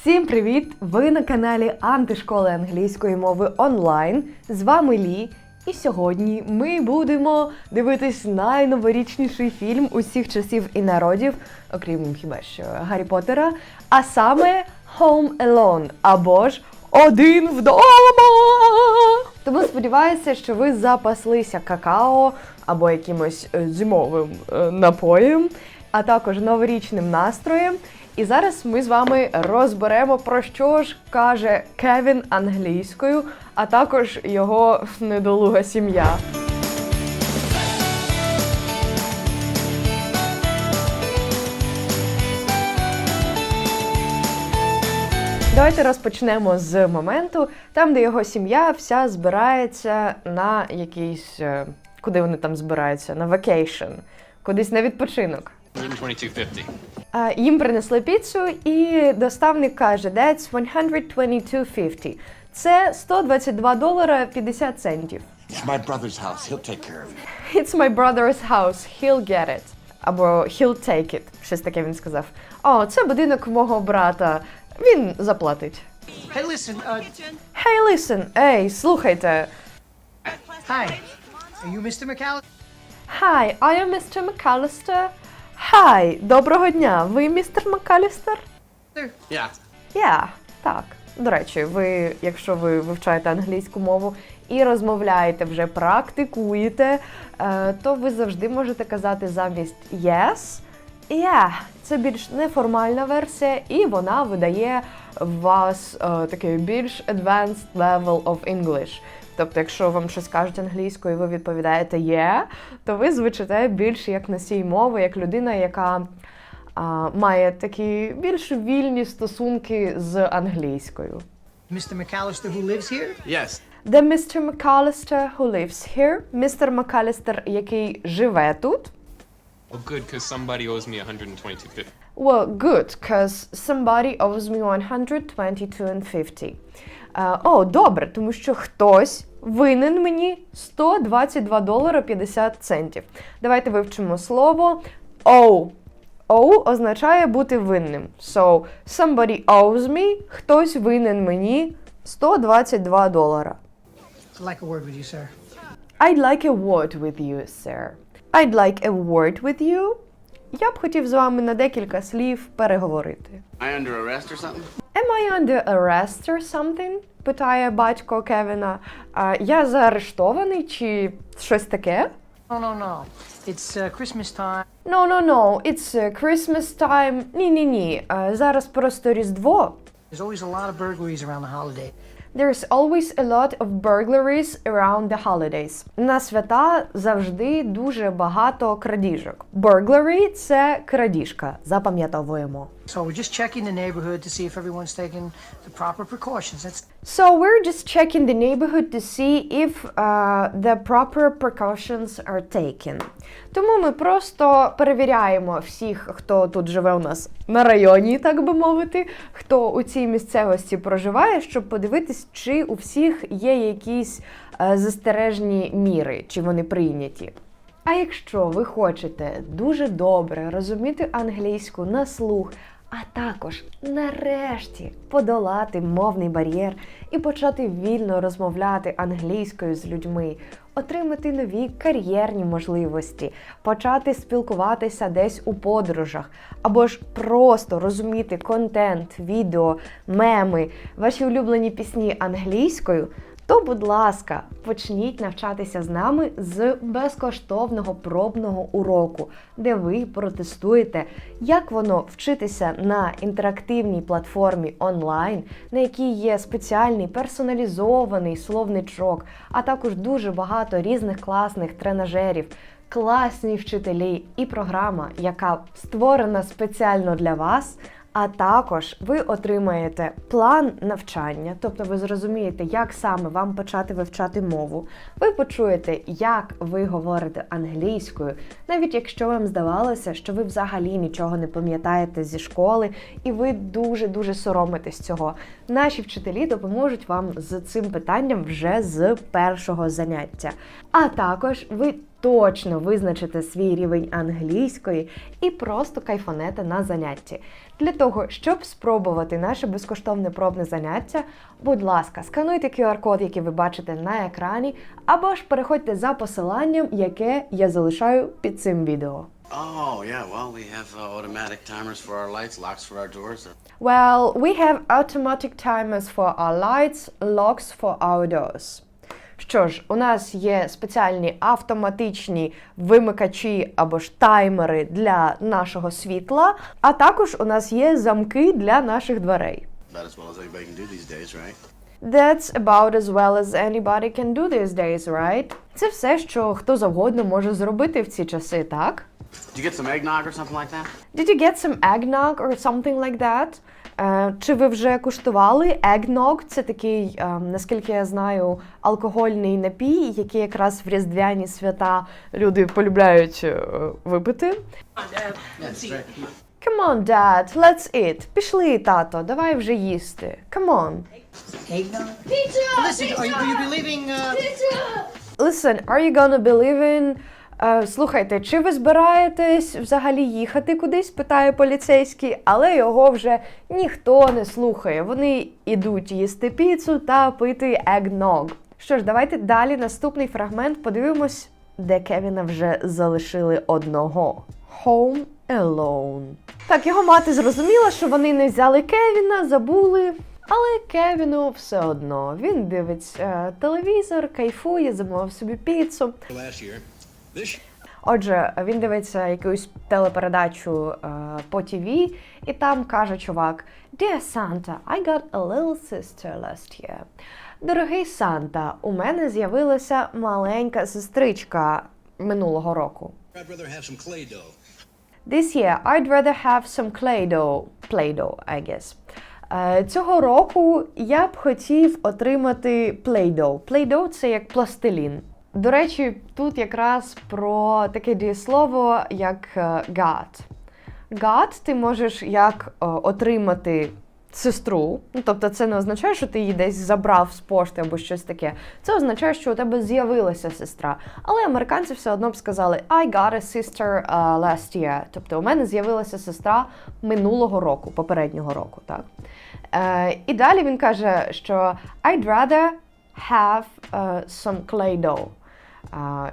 Всім привіт! Ви на каналі Антишколи англійської мови онлайн. З вами Лі. І сьогодні ми будемо дивитись найноворічніший фільм усіх часів і народів, окрім хіба що Гаррі Поттера, а саме Home Alone або ж Один вдома. Тому сподіваюся, що ви запаслися какао або якимось зимовим е, напоєм, а також новорічним настроєм. І зараз ми з вами розберемо, про що ж каже Кевін англійською, а також його недолуга сім'я. Давайте розпочнемо з моменту, там, де його сім'я вся збирається на якийсь. е, Куди вони там збираються? На вакейшн, кудись на відпочинок. 122.50. А, Їм принесли піцу, і доставник каже: That's 122.50. Це 122 долара 50 центів. It's my brother's house. He'll take care of it. It's my brother's house, he'll get it. Або he'll take it. Щось таке він сказав. О, це будинок мого брата. Він заплатить. Hey, listen. Uh, Hey, listen, ей, слухайте. hi. Are you Mr. McAllister? Hi, I am Mr. McAllister. Hi, доброго дня. Ви містер МакАлістер? Yeah. Я, так. До речі, ви, якщо ви вивчаєте англійську мову і розмовляєте, вже практикуєте, е, то ви завжди можете казати замість yes. Yeah. Це більш неформальна версія, і вона видає вас е, такий більш advanced level of English. Тобто, якщо вам щось кажуть англійською, і ви відповідаєте «є», то ви звучите більш як носій мови, як людина, яка а, має такі більш вільні стосунки з англійською. Mr. McAllister who lives here? Yes. The Mr. McAllister who lives here. Містер МакАлістер, який живе тут. Well, good, because somebody owes me 122.50. Well, good, because somebody owes me 122.50. Е, О, добре, тому що хтось винен мені 122 долара 50 центів. Давайте вивчимо слово owe. Owe означає бути винним. So, somebody owes me, хтось винен мені 122 долара. I'd like a word with you, sir. I'd like a word with you, sir. I'd like a word with you. Я б хотів з вами на декілька слів переговорити. I under arrest or something? Am I under arrest or something? питає батько Кевіна. А, я заарештований чи щось таке? No, no, no. It's uh, Christmas time. No, no, no, it's uh, Christmas time. Ні-ні-ні. А, зараз просто Різдво. There's always a lot of burglaries around the holiday. There's always a lot of burglaries around the holidays. На свята завжди дуже багато крадіжок. Burglary – це крадіжка. Запам'ятовуємо. So we're just checking the neighborhood to see if everyone's taking the proper precautions. That's So we're just checking the neighborhood to see if uh, the proper precautions are taken. Тому ми просто перевіряємо всіх, хто тут живе у нас на районі, так би мовити, хто у цій місцевості проживає, щоб подивитись, чи у всіх є якісь е, застережні міри, чи вони прийняті. А якщо ви хочете дуже добре розуміти англійську на слух, а також нарешті подолати мовний бар'єр і почати вільно розмовляти англійською з людьми, отримати нові кар'єрні можливості, почати спілкуватися десь у подорожах, або ж просто розуміти контент, відео, меми, ваші улюблені пісні англійською. То, будь ласка, почніть навчатися з нами з безкоштовного пробного уроку, де ви протестуєте, як воно вчитися на інтерактивній платформі онлайн, на якій є спеціальний персоналізований словничок, а також дуже багато різних класних тренажерів. Класні вчителі і програма, яка створена спеціально для вас, а також ви отримаєте план навчання, тобто ви зрозумієте, як саме вам почати вивчати мову. Ви почуєте, як ви говорите англійською, навіть якщо вам здавалося, що ви взагалі нічого не пам'ятаєте зі школи, і ви дуже дуже соромитесь цього. Наші вчителі допоможуть вам з цим питанням вже з першого заняття. А також ви точно визначите свій рівень англійської і просто кайфанете на занятті. Для того, щоб спробувати наше безкоштовне пробне заняття, будь ласка, скануйте QR-код, який ви бачите на екрані, або ж переходьте за посиланням, яке я залишаю під цим відео. Oh, yeah, well, we have uh, automatic timers for our lights, locks for our doors. Well, we have automatic timers for our lights, locks for our doors. Що ж, у нас є спеціальні автоматичні вимикачі або ж таймери для нашого світла, а також у нас є замки для наших дверей. About as well as anybody can do these days, right? That's about as well as anybody can do these days, right? Це все, що хто завгодно може зробити в ці часи, так? Did you get some eggnog or something like that? Did you get some eggnog or something like that? Е, чи ви вже куштували eggnog? Це такий, е, наскільки я знаю, алкогольний напій, який якраз в різдвяні свята люди полюбляють е, випити. Come on, dad, let's eat. Пішли, тато, давай вже їсти. Come on. Eggnog? Listen, are you, are you believing, uh, Listen, are you gonna believe in... Е, слухайте, чи ви збираєтесь взагалі їхати кудись? питає поліцейський, але його вже ніхто не слухає. Вони йдуть їсти піцу та пити eggnog. Що ж, давайте далі наступний фрагмент подивимось, де Кевіна вже залишили одного. Home alone. Так, його мати зрозуміла, що вони не взяли Кевіна, забули. Але Кевіну все одно. Він дивиться е, телевізор, кайфує, замовив собі піцу. last year. Отже, він дивиться якусь телепередачу е, по ТВ, і там каже чувак: Dear Santa, I got a little sister last year. Дорогий Санта, у мене з'явилася маленька сестричка минулого року. I'd rather have some clay dough. This year, I'd rather have some Play-Doh, Play-Doh, I guess. Е, Цього року я б хотів отримати Play-Doh. Play-Doh – це як пластилін. До речі, тут якраз про таке дієслово, як е, got. Got ти можеш як е, отримати сестру. Ну, тобто це не означає, що ти її десь забрав з пошти або щось таке. Це означає, що у тебе з'явилася сестра. Але американці все одно б сказали I got a sister uh, last year. Тобто у мене з'явилася сестра минулого року, попереднього року. Так? Е, і далі він каже, що I'd rather have some clay dough.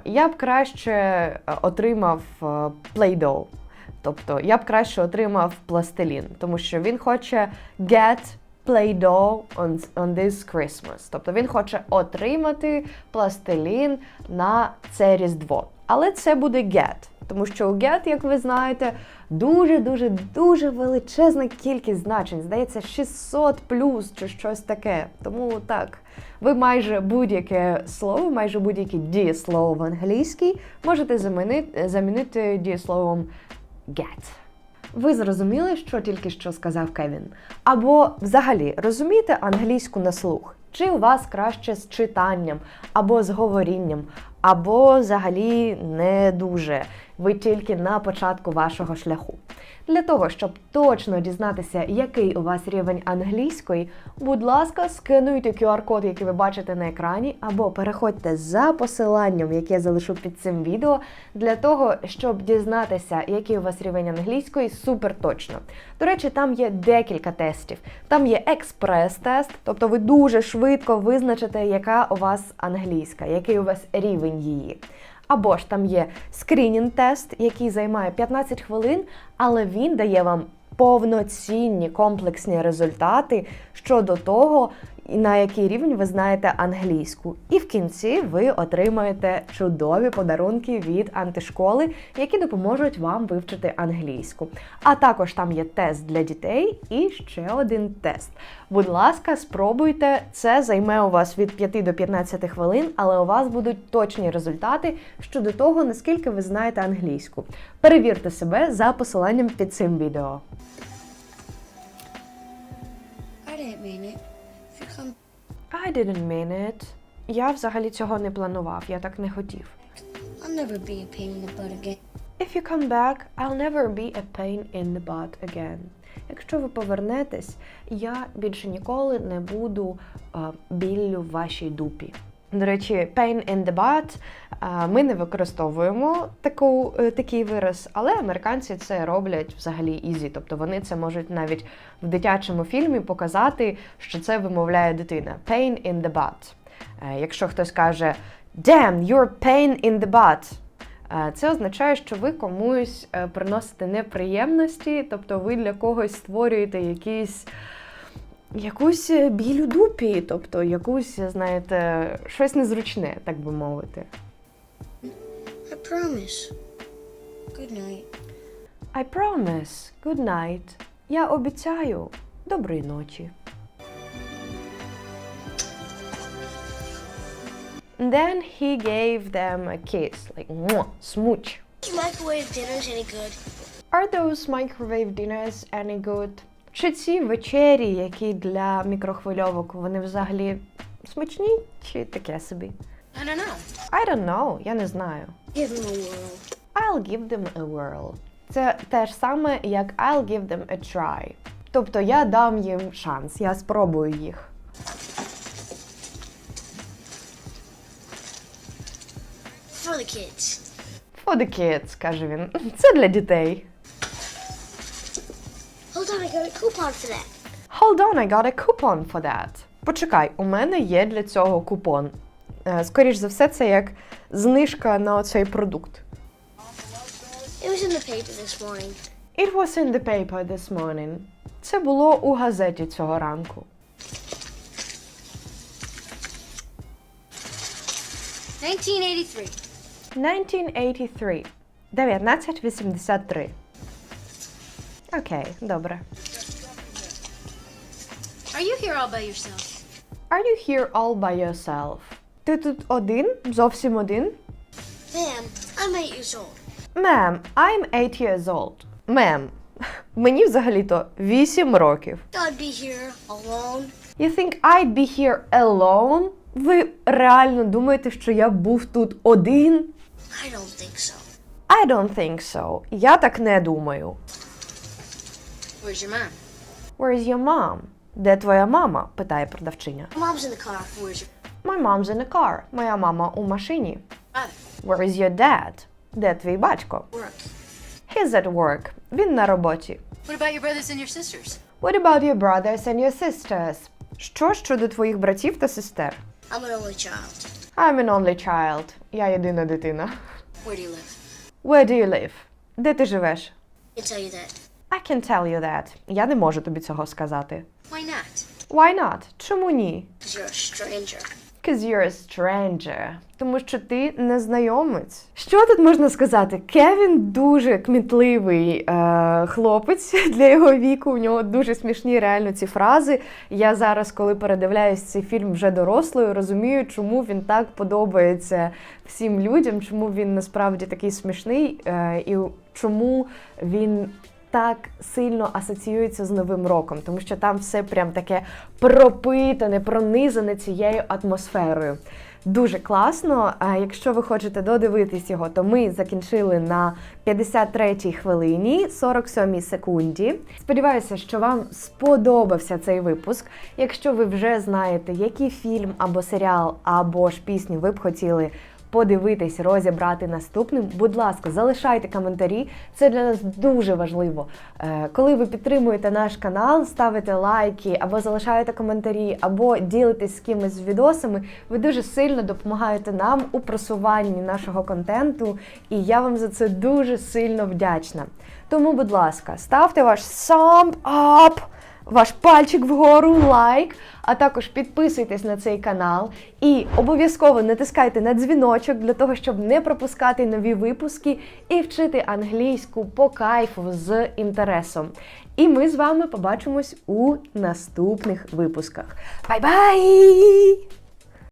Я б краще е, отримав е, Play-Doh. Тобто я б краще отримав пластилін, тому що він хоче get Play-Doh on, on this Christmas. Тобто він хоче отримати пластилін на це Різдво. Але це буде get. Тому що у get, як ви знаєте, дуже-дуже дуже величезна кількість значень. Здається, 600 плюс чи щось таке. Тому так, ви майже будь-яке слово, майже будь-яке дієслово в англійській можете замінити, замінити дієсловом get. Ви зрозуміли, що тільки що сказав Кевін? Або взагалі розумієте англійську на слух? Чи у вас краще з читанням, або з говорінням, або взагалі не дуже. Ви тільки на початку вашого шляху. Для того, щоб точно дізнатися, який у вас рівень англійської, будь ласка, скануйте QR-код, який ви бачите на екрані, або переходьте за посиланням, яке я залишу під цим відео, для того, щоб дізнатися, який у вас рівень англійської, супер точно. До речі, там є декілька тестів. Там є експрес-тест, тобто ви дуже швидко визначите, яка у вас англійська, який у вас рівень її. Або ж там є скринінг-тест, який займає 15 хвилин, але він дає вам повноцінні комплексні результати щодо того, на який рівень ви знаєте англійську. І в кінці ви отримаєте чудові подарунки від антишколи, які допоможуть вам вивчити англійську. А також там є тест для дітей і ще один тест. Будь ласка, спробуйте. Це займе у вас від 5 до 15 хвилин, але у вас будуть точні результати щодо того, наскільки ви знаєте англійську. Перевірте себе за посиланням під цим відео. I didn't mean it. Я взагалі цього не планував, я так не хотів. I'll never be a pain in the butt again. If you come back, I'll never be a pain in the butt again. Якщо ви повернетесь, я більше ніколи не буду біллю в вашій дупі. До речі, pain in the butt ми не використовуємо таку, е, такий вираз, але американці це роблять взагалі ізі. Тобто вони це можуть навіть в дитячому фільмі показати, що це вимовляє дитина. Pain in the butt. Е, Якщо хтось каже Damn, you're pain in the butt. Е, Це означає, що ви комусь приносите неприємності, тобто ви для когось створюєте якісь якусь е, біль у дупі, тобто якусь, знаєте, щось незручне, так би мовити. I promise. Good night. I promise. Good night. Я обіцяю. Доброї ночі. Then he gave them a kiss, like mwah, smooch. Microwave dinner's any good? Are those microwave dinners any good? Чи ці вечері, які для мікрохвильовок, вони взагалі смачні чи таке собі? I don't know. I don't know, я не знаю. Give him a whirl. I'll give them a whirl. Це те ж саме, як I'll give them a try. Тобто я дам їм шанс, я спробую їх. For the kids. For the kids, каже він. Це для дітей. Hold on, I got a coupon for that. Hold on, I got a coupon for that. Почекай, у мене є для цього купон. Е, Скоріш за все, це як знижка на оцей продукт. It was in the paper this morning. It was in the paper this morning. Це було у газеті цього ранку. 1983. 1983. 1983. Окей, добре. Are you here all by yourself? Are you here all by yourself? Ти тут один? Зовсім один? Ma'am, I'm eight years old. Ma'am, I'm 8 years old. Мем, мені взагалі-то 8 років. I'd be here alone. You think I'd be here alone? Ви реально думаєте, що я був тут один? I don't think so. I don't think so. Я так не думаю. Where's your mom? Where's your mom? Де твоя мама? питає продавчиня. Mom's in the car. Where's your My mom's in a car. Моя мама у машині. father? Where is your dad? Де твій батько? Work. He's at work. Він на роботі. What about your brothers and your sisters? What about your brothers and your sisters? Що щодо твоїх братів та сестер? I'm an only child. I'm an only child. Я єдина дитина. Where do you live? Where do you live? Де ти живеш? I can tell you that. I can tell you that. Я не можу тобі цього сказати. Why not? Why not? Чому ні? Because you're a stranger. Cause you're a stranger. Тому що ти незнайомець. Що тут можна сказати? Кевін дуже кмітливий е, хлопець для його віку. У нього дуже смішні реально ці фрази. Я зараз, коли передивляюсь цей фільм вже дорослою, розумію, чому він так подобається всім людям, чому він насправді такий смішний е, і чому він так сильно асоціюється з Новим роком, тому що там все прям таке пропитане, пронизане цією атмосферою. Дуже класно. Якщо ви хочете додивитись його, то ми закінчили на 53-й хвилині, 47-й секунді. Сподіваюся, що вам сподобався цей випуск. Якщо ви вже знаєте, який фільм або серіал, або ж пісню ви б хотіли подивитись, розібрати наступним. Будь ласка, залишайте коментарі. Це для нас дуже важливо. Е, Коли ви підтримуєте наш канал, ставите лайки або залишаєте коментарі, або ділитесь з кимось відосами, ви дуже сильно допомагаєте нам у просуванні нашого контенту, і я вам за це дуже сильно вдячна. Тому, будь ласка, ставте ваш thumb up, ваш пальчик вгору, лайк, а також підписуйтесь на цей канал і обов'язково натискайте на дзвіночок для того, щоб не пропускати нові випуски і вчити англійську по кайфу з інтересом. І ми з вами побачимось у наступних випусках. Бай-бай!